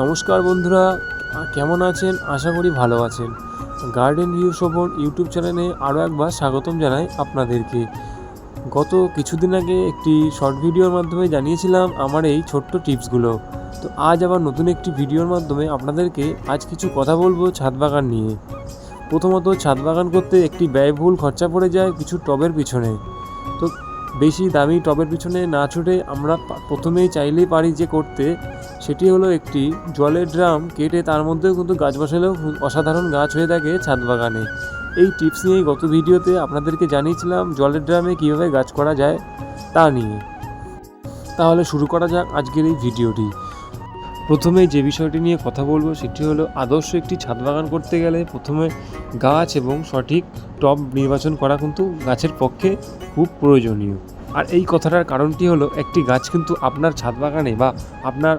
নমস্কার বন্ধুরা কেমন আছেন? আশা করি ভালো আছেন। গার্ডেন ভিউ শোভন ইউটিউব চ্যানেলে আরও একবার স্বাগতম জানাই আপনাদেরকে। গত কিছুদিন আগে একটি শর্ট ভিডিওর মাধ্যমে জানিয়েছিলাম আমার এই ছোট্ট টিপসগুলো। তো আজ আবার নতুন একটি ভিডিওর মাধ্যমে আপনাদেরকে আজ কিছু কথা বলব ছাদ বাগান নিয়ে। প্রথমত ছাদ বাগান করতে একটি ব্যয়বহুল খরচা পড়ে যায় কিছু টবের পিছনে। তো বেশি দামি টবের পিছনে না ছুটে আমরা প্রথমেই চাইলেই পারি যে করতে। সেটি হলো একটি জলের ড্রাম কেটে তার মধ্যেও কিন্তু গাছ বসালেও অসাধারণ গাছ হয়ে থাকে ছাদ বাগানে। এই টিপস নিয়েই গত ভিডিওতে আপনাদেরকে জানিয়েছিলাম জলের ড্রামে কীভাবে গাছ করা যায় তা নিয়ে। তাহলে শুরু করা যাক আজকের এই ভিডিওটি। প্রথমে যে বিষয়টি নিয়ে কথা বলব সেটি হলো, আদর্শ একটি ছাদ বাগান করতে গেলে প্রথমে গাছ এবং সঠিক টব নির্বাচন করা কিন্তু গাছের পক্ষে খুব প্রয়োজনীয়। আর এই কথাটার কারণটি হলো, একটি গাছ কিন্তু আপনার ছাদ বাগানে বা আপনার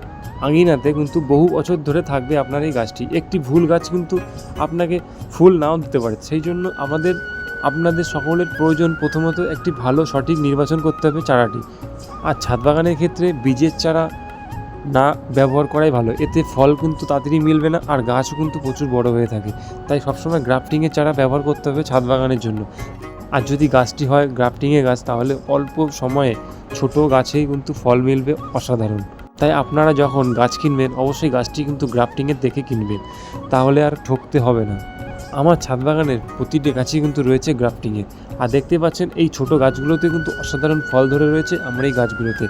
আঙিনাতে কিন্তু বহু বছর ধরে থাকবে আপনার এই গাছটি। একটি ভুল গাছ কিন্তু আপনাকে ফুল নাও দিতে পারে। সেই জন্য আমাদের, আপনাদের সকলের প্রয়োজন প্রথমত একটি ভালো সঠিক নির্বাচন করতে হবে চারাটি। আর ছাদ বাগানের ক্ষেত্রে বীজের চারা না ব্যবহার করাই ভালো। এতে ফল কিন্তু তাড়াতাড়ি মিলবে না, আর গাছও কিন্তু প্রচুর বড় হয়ে থাকে। তাই সবসময় গ্রাফটিংয়ের চারা ব্যবহার করতে হবে ছাদ বাগানের জন্য। আর যদি গাছটি হয় গ্রাফটিংয়ের গাছ, তাহলে অল্প সময়ে ছোট গাছেই কিন্তু ফল মিলবে অসাধারণ। তাই আপনারা যখন গাছ কিনবেন, অবশ্যই গাছটি কিন্তু গ্রাফটিংয়ের দেখে কিনবেন। তাহলে আর ঠকতে হবে না। আমার ছাদ বাগানের প্রতিটি গাছই কিন্তু রয়েছে গ্রাফটিংয়ে। আর দেখতে পাচ্ছেন, এই ছোট গাছগুলোতে কিন্তু অসাধারণ ফল ধরে রয়েছে, আমার এই গাছগুলোতে।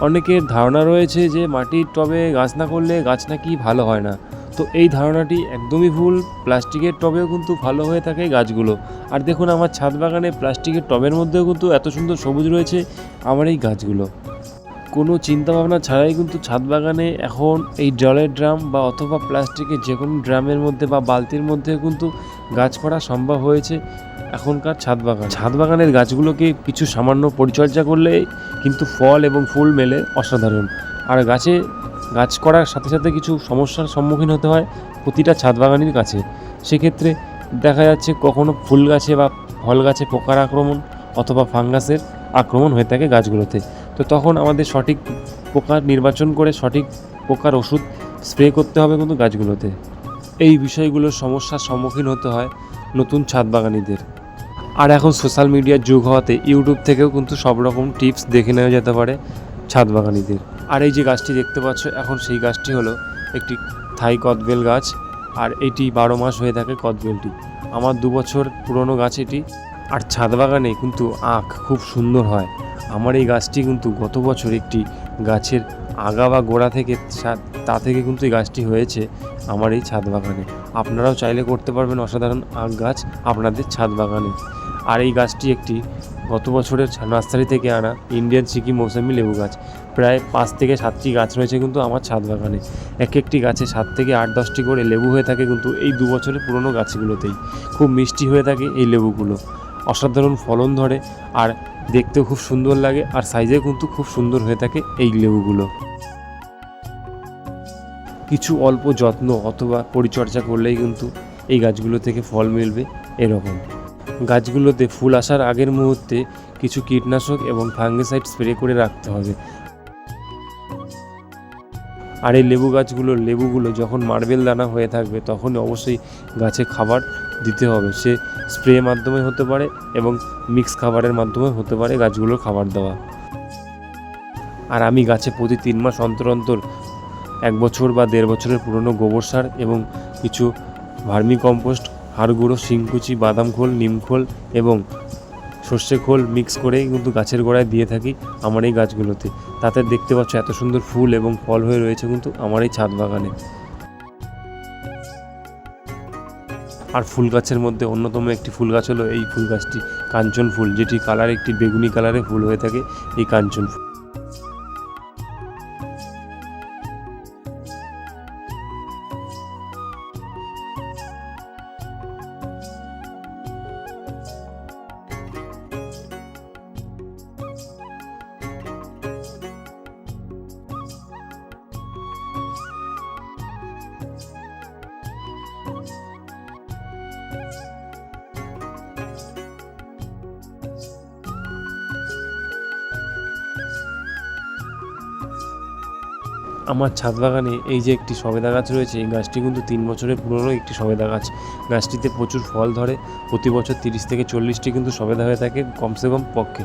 অনেকের ধারণা রয়েছে যে মাটির টবে গাছ না করলে গাছ নাকি ভালো হয় না। তো এই ধারণাটি একদমই ভুল। প্লাস্টিকের টবেও কিন্তু ভালো হয়ে থাকে গাছগুলো। আর দেখুন, আমার ছাদ বাগানে প্লাস্টিকের টবের মধ্যেও কিন্তু এত সুন্দর সবুজ রয়েছে আমার এই গাছগুলো। কোনো চিন্তাভাবনা ছাড়াই কিন্তু ছাদ বাগানে এখন এই জলের ড্রাম বা অথবা প্লাস্টিকের যে কোনো ড্রামের মধ্যে বা বালতির মধ্যে কিন্তু গাছ করা সম্ভব হয়েছে। এখনকার ছাদ বাগান। ছাদ বাগানের গাছগুলোকে কিছু সামান্য পরিচর্যা করলে কিন্তু ফল এবং ফুল মেলে অসাধারণ। আর গাছে, গাছ করার সাথে সাথে কিছু সমস্যার সম্মুখীন হতে হয় প্রতিটা ছাদ বাগানের কাছে। সেক্ষেত্রে দেখা যাচ্ছে কখনো ফুল গাছে বা ফল গাছে পোকার আক্রমণ অথবা ফাঙ্গাসের আক্রমণ হয়ে থাকে গাছগুলোতে। তো তখন আমাদের সঠিক পোকার নির্বাচন করে সঠিক পোকার ওষুধ স্প্রে করতে হবে কিন্তু গাছগুলোতে। এই বিষয়গুলোর সমস্যার সম্মুখীন হতে হয় নতুন ছাদ বাগানিদের। আর এখন সোশ্যাল মিডিয়ার যুগ হওয়াতে ইউটিউব থেকেও কিন্তু সব রকম টিপস দেখে নেওয়া যেতে পারে ছাদ বাগানিদের। আর এই যে গাছটি দেখতে পাচ্ছ, এখন সেই গাছটি হলো একটি থাই কদবেল গাছ, আর এটি বারো মাস হয়ে থাকে কদবেলটি। আমার দু বছর পুরনো গাছ এটি, আর ছাদ বাগানে কিন্তু আখ খুব সুন্দর হয়। আমার এই গাছটি কিন্তু গত বছর একটি গাছের আগা বা গোড়া থেকে তা থেকে কিন্তু এই গাছটি হয়েছে আমার এই ছাদ বাগানে। আপনারাও চাইলে করতে পারবেন অসাধারণ আখ গাছ আপনাদের ছাদ বাগানে। আর এই গাছটি একটি গত বছরের নার্সারি থেকে আনা ইন্ডিয়ান সিকি মৌসুমি লেবু গাছ। প্রায় পাঁচ থেকে সাতটি গাছ রয়েছে কিন্তু আমার ছাদ বাগানে। এক একটি গাছে সাত থেকে আট, দশটি করে লেবু হয়ে থাকে কিন্তু এই দু বছরের পুরনো গাছগুলোতেই। খুব মিষ্টি হয়ে থাকে এই লেবুগুলো। অসাধারণ ফলন ধরে আর দেখতেও খুব সুন্দর লাগে আর সাইজে কিন্তু খুব সুন্দর হয়ে থাকে এই লেবুগুলো। কিছু অল্প যত্ন অথবা পরিচর্যা করলেই কিন্তু এই গাছগুলো থেকে ফল মিলবে এরকম। গাছগুলোতে ফুল আসার আগের মুহূর্তে কিছু কীটনাশক এবং ফাঙ্গিসাইড স্প্রে করে রাখতে হবে। আর এই লেবু গাছগুলোর লেবুগুলো যখন মার্বেল দানা হয়ে থাকবে তখন অবশ্যই গাছে খাবার দিতে হবে। সে স্প্রে মাধ্যমে হতে পারে এবং মিক্স খাবারের মাধ্যমে হতে পারে গাছগুলোর খাবার দেওয়া। আর আমি গাছে প্রতি তিন মাস অন্তর অন্তর এক বছর বা দেড় বছরের পুরনো গোবর সার এবং কিছু ভার্মি কম্পোস্ট হাড় গুঁড়ো শিংকুচি, বাদাম খোল, নিম খোল এবং সর্ষে খোল মিক্স করে কিন্তু গাছের গোড়ায় দিয়ে থাকি আমার এই গাছগুলোতে। তাতে দেখতে পাচ্ছ এত সুন্দর ফুল এবং ফল হয়ে রয়েছে কিন্তু আমার এই ছাদ বাগানে। আর ফুল গাছের মধ্যে অন্যতম একটি ফুল গাছ হলো এই ফুল গাছটি, কাঞ্চন ফুল, যেটি কালার একটি বেগুনি কালারে ফুল হয়ে থাকে এই কাঞ্চন ফুল। আমার ছাদ বাগানে এই যে একটি সবেদা গাছ রয়েছে, এই গাছটি কিন্তু তিন বছরের পুরনো একটি সবেদা গাছ। গাছটিতে প্রচুর ফল ধরে। প্রতি বছর তিরিশ থেকে চল্লিশটি কিন্তু সবেদা হয়ে থাকে, কমসে কম পক্ষে।